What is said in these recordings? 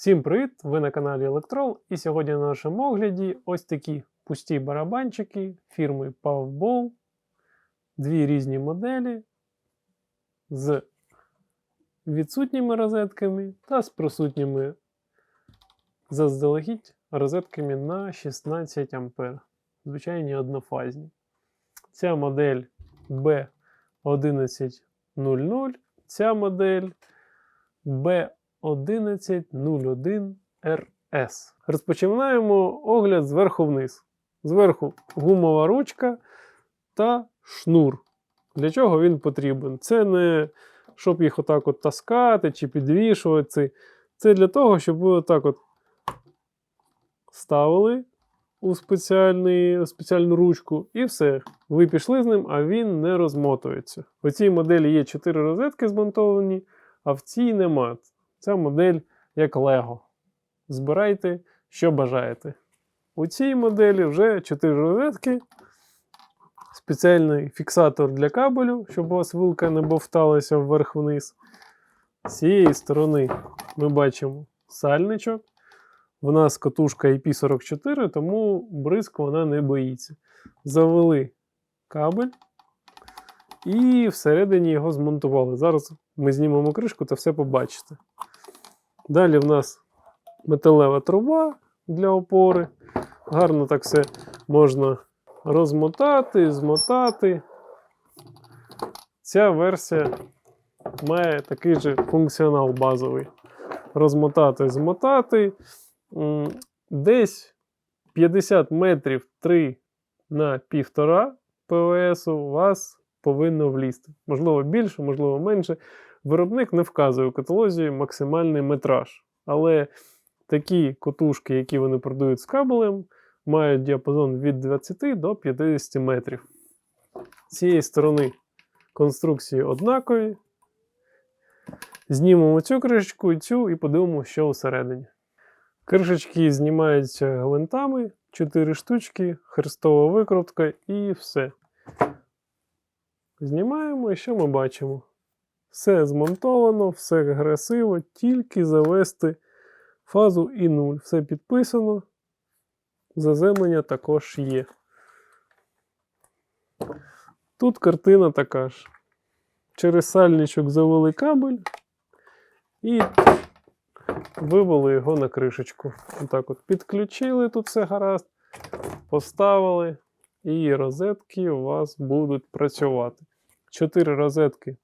Всім привіт! Ви на каналі Electrol і сьогодні на нашому огляді ось такі пусті барабанчики фірми Powerball. Дві різні моделі з відсутніми розетками та з присутніми заздалегідь розетками на 16 А. Звичайні однофазні. Ця модель B1100, ця модель B1101RS. Розпочинаємо огляд зверху вниз. Зверху гумова ручка та шнур. Для чого він потрібен? Це не щоб їх отак от таскати чи підвішувати. Це для того, щоб ви отак от ставили у спеціальний, у спеціальну ручку, і все. Ви пішли з ним, а він не розмотується. У цій моделі є 4 розетки змонтовані, а в цій нема. Ця модель як Лего. Збирайте, що бажаєте. У цій моделі вже 4 розетки, спеціальний фіксатор для кабелю, щоб у вас вилка не бовталася вверх-вниз. З цієї сторони ми бачимо сальничок. В нас катушка IP44, тому бризк вона не боїться. Завели кабель і всередині його змонтували. Зараз ми знімемо кришку та все побачите. Далі в нас металева труба для опори. Гарно так все можна розмотати, змотати. Ця версія має такий же функціонал базовий. Розмотати, змотати. Десь 50 метрів 3 на 1,5 ПВС у вас повинно влізти. Можливо, більше, можливо, менше. Виробник не вказує у каталозі максимальний метраж. Але такі котушки, які вони продають з кабелем, мають діапазон від 20 до 50 метрів. З цієї сторони конструкції однакові. Знімемо цю кришечку і цю і подивимося, що всередині. Кришечки знімаються гвинтами, 4 штучки, хрестова викрутка і все. Знімаємо і що ми бачимо? Все змонтовано, все красиво, тільки завести фазу і 0. Все підписано. Заземлення також є. Тут картина така ж. Через сальничок завели кабель і вивели його на кришечку. Отак от підключили тут все гаразд, поставили, і розетки у вас будуть працювати. Чотири розетки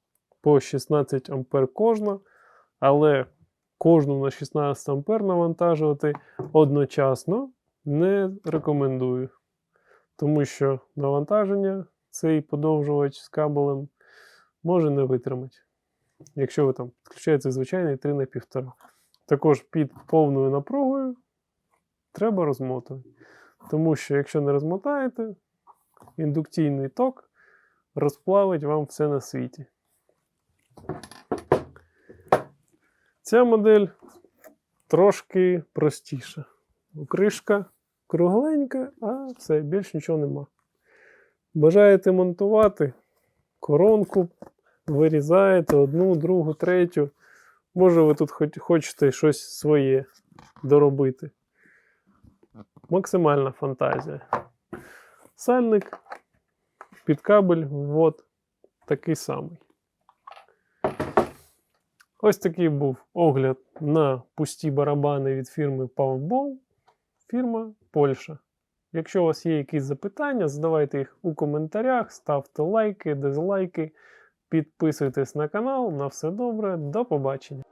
по 16 А кожна, але кожну на 16 А навантажувати одночасно не рекомендую. Тому що навантаження цей подовжувач з кабелем може не витримати. Якщо ви там підключаєте звичайний 3 на 1,5. Також під повною напругою треба розмотувати. Тому що, якщо не розмотаєте, індукційний ток розплавить вам все на світі. Ця модель трошки простіша. Кришка кругленька, а все, більш нічого нема. Бажаєте монтувати коронку, вирізаєте одну, другу, третю. Може, ви тут хоч, хочете щось своє доробити. Максимальна фантазія. Сальник під кабель, ввод такий самий. Ось такий був огляд на пусті барабани від фірми Powerball. Фірма Польща. Якщо у вас є якісь запитання, задавайте їх у коментарях, ставте лайки, дизлайки, підписуйтесь на канал. На все добре, до побачення.